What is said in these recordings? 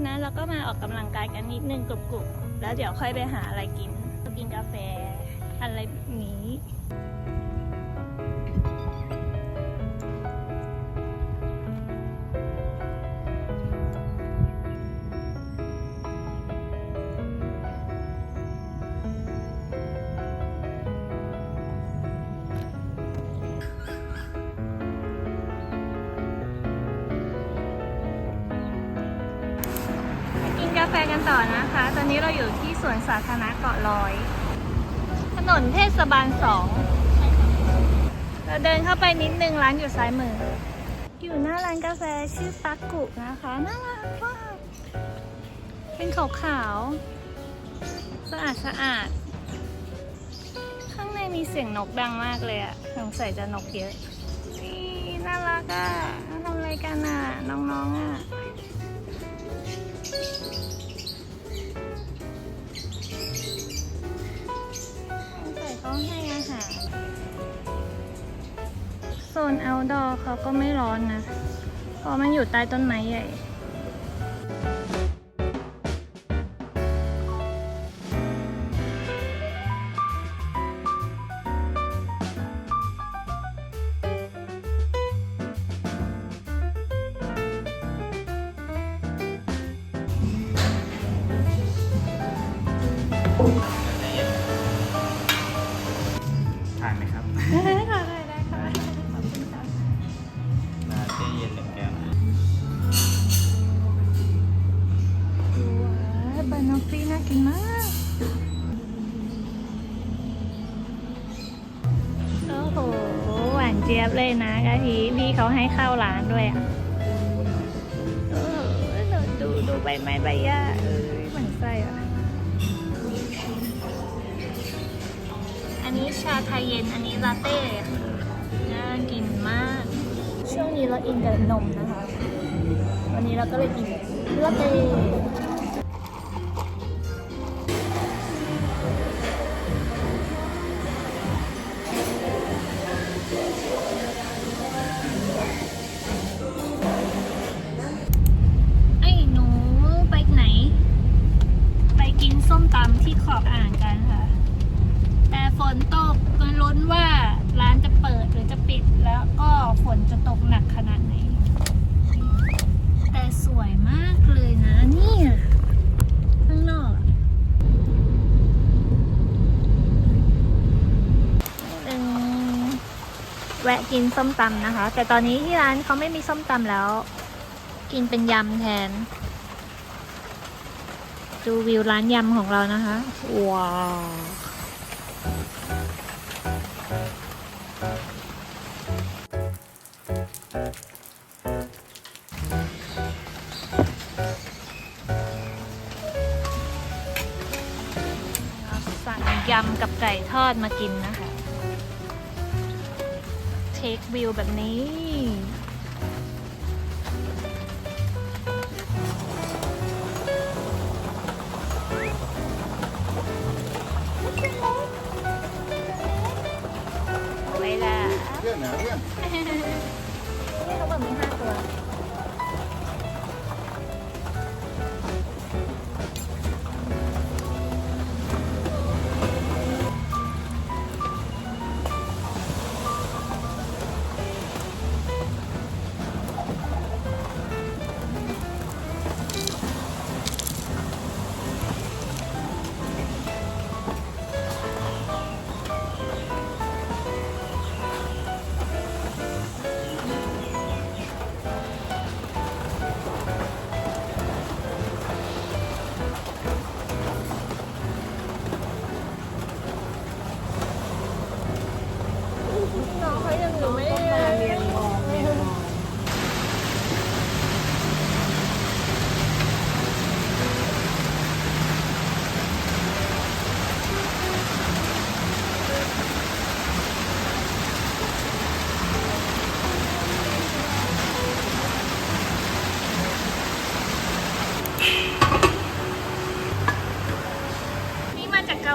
นเช้านะเราก็มาออกกำลังกายกันนิดนึงกรุบๆแล้วเดี๋ยวค่อยไปหาอะไรกินกินกาแฟอะไรนี้ ตอนะตอนนี้เราอยู่ที่สวนสาธารณะเกาะลอย ถนนเทศบาลสองเราเดินเข้าไปนิดนึงร้านอยู่ซ้ายมือ อยู่หน้าร้านกาแฟชื่อปักกุนะคะน่ารักมากเป็นขาวๆสะอาดสะอาด ข้างในมีเสียงนกดังมากเลยอะสงสัยจะนกเยอะนี่น่ารักอะทำอะไรกันอะน้องๆอะ โซน outdoor เขาก็ไม่ร้อนนะเพราะมันอยู่ใต้ต้นไม้ใหญ่ เลยนะกะทิพี่เขาให้เข้าร้านด้วยอะดูดูใบไม้ใบหญ้าเอ้ยเหมือนไส้อะ อันนี้ชาไทยเย็น อันนี้ลาเต้อะน่ากินมาก ช่วงนี้เราอินกับนมนะคะ วันนี้เราก็เลยกินลาเต้ ที่ขอบอ่างกันค่ะ แต่ฝนตกก็ลุ้นว่าร้านจะเปิดหรือจะปิดแล้วก็ฝนจะตกหนักขนาดไหน แต่สวยมากเลยนะเนี่ยข้างนอกแวะกินส้มตำนะคะ แต่ตอนนี้ที่ร้านเขาไม่มีส้มตำแล้ว กินเป็นยำแทน ดูวิวร้านยำของเรานะคะ ว้าวสั่งยำกับไก่ทอดมากินนะคะ เทควิวแบบนี้ เพื่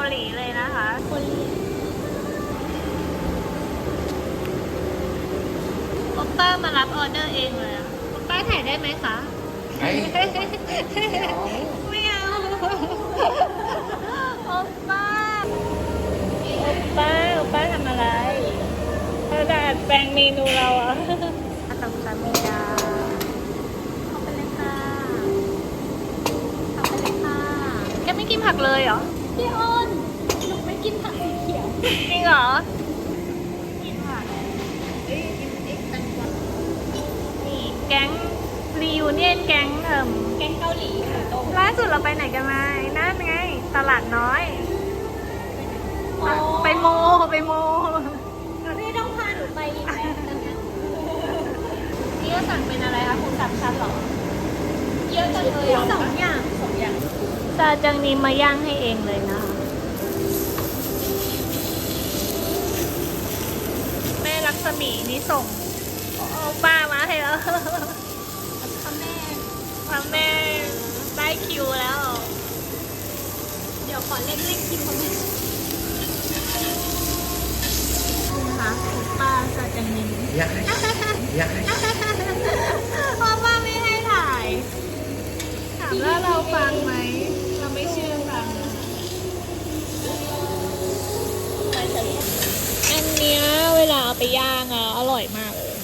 หลีเลยนะคะคนโอปป้ามารับออเดอร์เองเลยอะโอปป้าถ่ายได้ไหมคะไม่เอาโอป้าโอป้าโอป้าทำอะไรเธอจะแปลงเมนูเราอะอาตำซามิดาเข้าไปเลยค่ะเข้าไปเลยค่ะแกไม่กินผักเลยเหรอ พี่อ้นหนูไม่กินผักสีเขียว จริงเหรอกินผักเอ้ยกินเอ็กซ์แตงกวานี่แก๊งรียูเนียนแก๊งเอิ่มแกงเกาหลีหมูต้มล่าสุดเราไปไหนกันมานั่นไง ตลาดน้อย ไปโมไปโมพี่ต้องพาหนูไปอีกไหมนี่ก็สั่งเป็นอะไรคะคุณสามชั้นเหรอ เยอะจังเลยสองอย่าง สองอย่างซาจังนี้มาย่างให้เองเลยนะแม่ รักษมีนี่ส่งเอาป้ามาให้แล้วพ่อแม่พ่อแม่ได้คิวแล้ว เดี๋ยวขอเล่นเล่นคิมพ่อแม่นะคะป้าซาจังนี้อยากให้อยากให้เพราะว่าไม่ให้ถ่าย ถามว่าเราฟังไหม เราไม่เชื่อ ไปย่างอะอร่อยมากเลย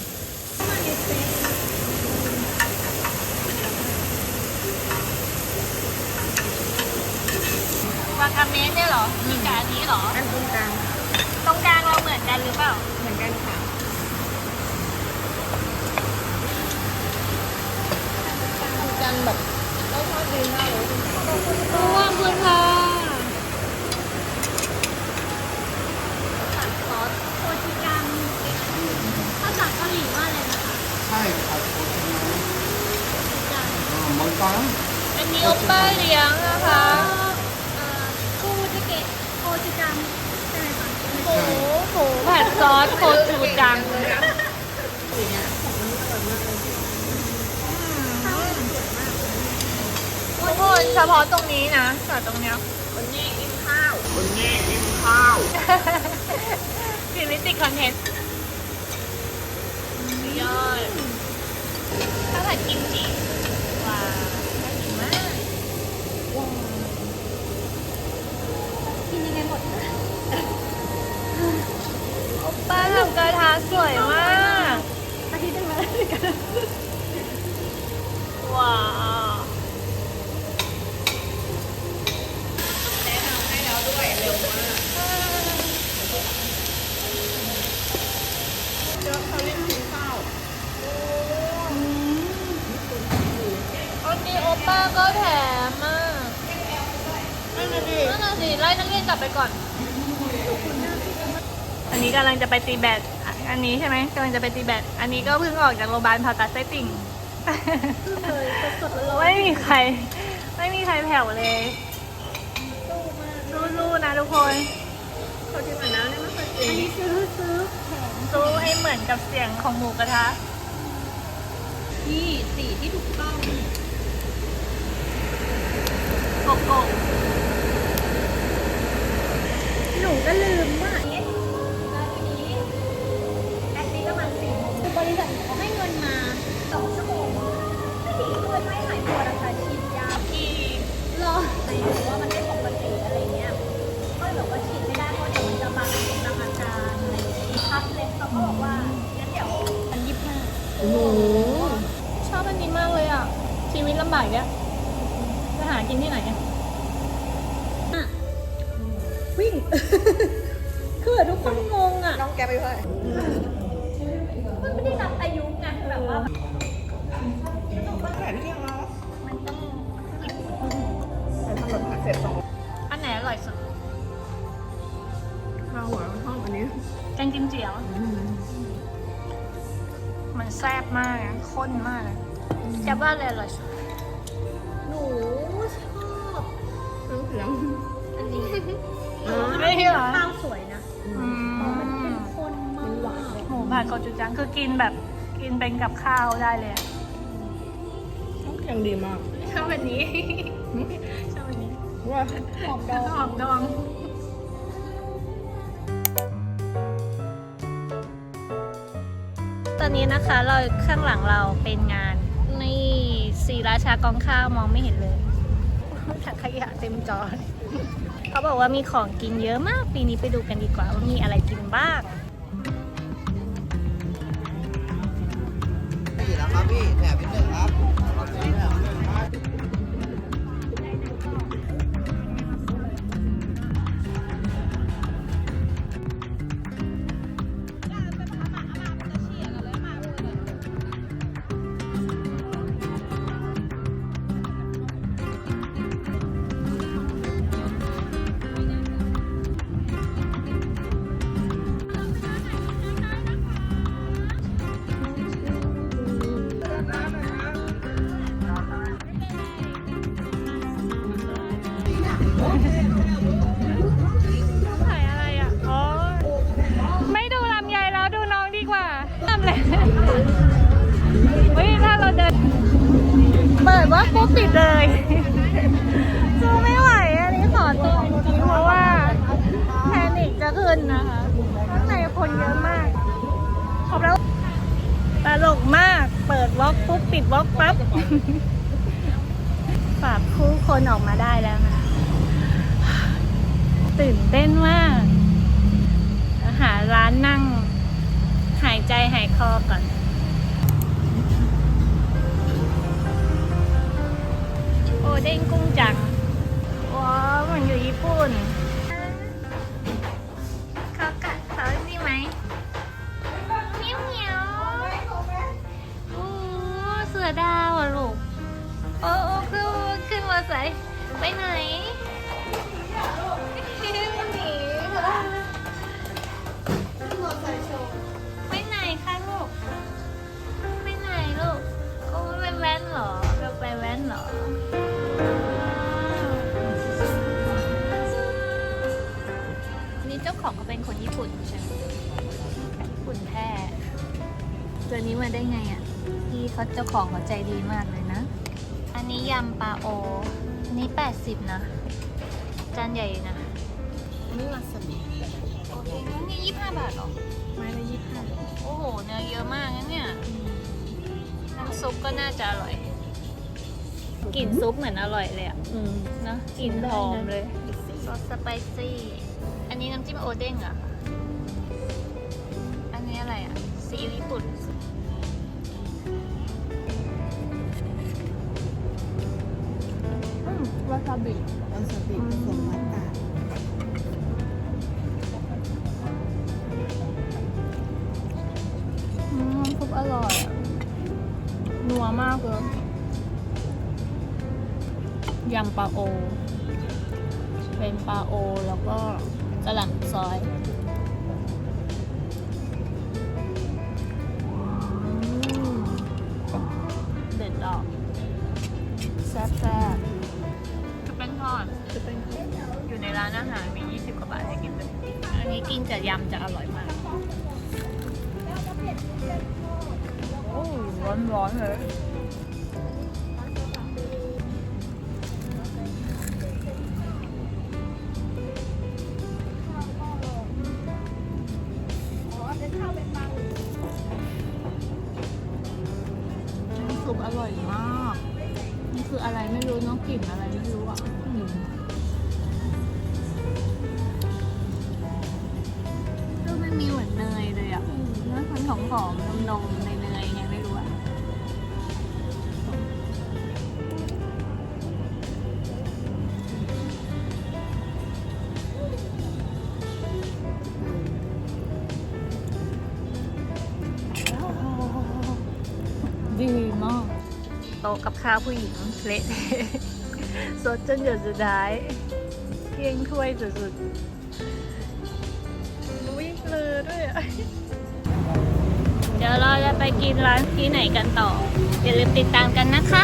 วากาเมะเนี่ยเหรอ มีกบอันนี้เหรอ อันตรงกลางตรงกลางเราเหมือนกันหรือเปล่า เหมือนกันค่ะ กันแบบรสชาติดีมากเลยขอบคุณค่ะ ผัดซอสโคจิกังภาษาเกาหลีว่าอะไรนะคะ ใช่ครับโคตรนะ โคจิกัง มังกัง อัน นี้โอป้าเลี้ยงนะคะเอ่อคูจิเกะโคจิกังใช่ไหมคะหมูหมูผัดซอสโคจูจังทุกคนเฉพาะตรงนี้นะแต่ตรงเนี้ยคนนี้กินข้าวคนแง่กินข้าวฟิลิติกคอนเทนต์ยอดข้าวผัดกิมจิว้าวน่ากินมาก ป้าทำกระทะสวยมากอาทิตย์นึงมาแล้ด้วยกันว้าวแนะนำให้แล้วด้วยเร็วมากเดี๋ยวเขาเล่นกินข้าวอันนี้โอป้าก็แถมมากนั่นน่ะดินั่นน่ะสิไล่นักเรียนกลับไปก่อน นนี้กำลังจะไปตีแบดอะอันนี้ใช่ไหมกำลังจะไปตีแบดอันนี้ก็เพิ่งออกจากโรงพยาบาลผ่าตัดไส้ติ่งเลยสดๆร้อนไม่มีใคร ไม่มีใครแผ่วเลยๆสู้มากสู้ๆนะทุกคนเขาที่มาแล้วเนี่ยไม่เคยกินอันนี้ซื้อซื้อแถมสู้ให้เหมือนกับเสียงของหมูกระทะที่สีที่ถูกต้องโกโก้หนูก็ลืมว่า บริษัทเขาให้เงินมาสองชั่วโมงไม่ดีด้วยไม่หายปวดอะคะฉีดยาทีรอแต่หนูว่ามันไม่ปกติอะไรเงี้ยก็เลยบอกว่าฉีดไม่ได้เพราะเดี๋ยวมันจะบังบังอาการอะไรอย่างเงี้ยพับเลยเขาก็บอกว่างั้นเดี๋ยวอันยี่สิบห้าชอบอันนี้มากเลยอะ ชีวิตลำบากเนี่ยจะหากินที่ไหนอะวิ่ง คือทุกคนงงอะ น้องแกไปเพื่อนไม่ได้รับ อายุไงแบบว่าแหวนที่ยังเรามันต้องแต่ทำแบบเสร็จสองอันไหนอร่อยสุดข้าวหัวห้องอันนี้แกงกิมเจียว มันแซ่บมากอะข้นมากเลยแกว่าอะไรอร่อยสุดหนูชอบเครื่องเสียงอันนี้ไม่เหรอข้าวสวยนะอืมันเข้มมข้นมากหวานเลยหมูผัดโกจูจังคือกินแบบ กินเป็นกับข้าวได้เลยอะเครื่องเสียงดีมากชอบแบบนี้ชอบแบบนี้ว่าหอมดองหอมดองตอนนี้นะคะเราข้างหลังเราเป็นงาน นี่สีราชากองข้าวมองไม่เห็นเลยถังขยะเต็มจอเลยเขาบอกว่ามีของกินเยอะมาก ปีนี้ไปดูกันดีกว่าว่ามีอะไรกินบ้าง พี่แถบนิดนึงครับ วอล์กปุ๊บปิดวอล์กปั๊บฝากคู่คนออกมาได้แล้วนะตื่นเต้นมากหาร้านนั่ง หายใจหายคอก่อนโอเด้งกุ้งจังว้าวเหมันอยู่ญี่ปุ่น นี่เจ้าของเขาเป็นคนญี่ปุ่นใช่ไหมญี่ปุ่นแท้ตัวนี้มาได้ไงอะพี่เขาเจ้าของเขาใจดีมากเลยนะ อันนี้ยำปลาโออันนี้ 80 นะ จานใหญ่อยู่นะนี่วาซาบิโอเคงั้นนี่ยี่ห้าบาทเหรอไม้ละยี่สิบห้าโอ้โห เนื้อเยอะมากนะเนี่ยน้ำซุปก็น่าจะอร่อยกลิ่นซุปเหมือนอร่อยเลยอะอืมเนอะกลิ่นหอมเลยซอสสไปซี่อั นนี้น้ำจิ้มโอเด้งเหรอะอันนี้อะไรอะซีอิ๊วญี่ปุ่น อืมวาซาบิ วาซาบิผสมมัตตาร์ดอืมน้ำซุปอร่อยอะนัวมากเลยยำปลาโอ เป็นปลาโอแล้วก็ กระหล่ำซอยอืมเด็ดดอกแซ่บแซ่บคือเป็นทอดจะเป็นอยู่ในร้านอาหารมี 20 กว่าบาทให้กินเลยอันนี้กินกับยำจะอร่อย อร่อยมาก นี่คืออะไรไม่รู้เน้องกลิ่นอะไรไม่รู้อะอืมก็ไม่มีเหมือนเนยเลยอะเนื้อมันหอมหอมนมนมๆ โต๊ะกับข้าวผู้หญิงเละสดจนหยดสุดท้ายเกียงถ้วยสุดๆวิ่งเลยด้วยเดี๋ยวเราจะไปกินร้านที่ไหนกันต่อ อย่าลืมติดตามกันนะคะ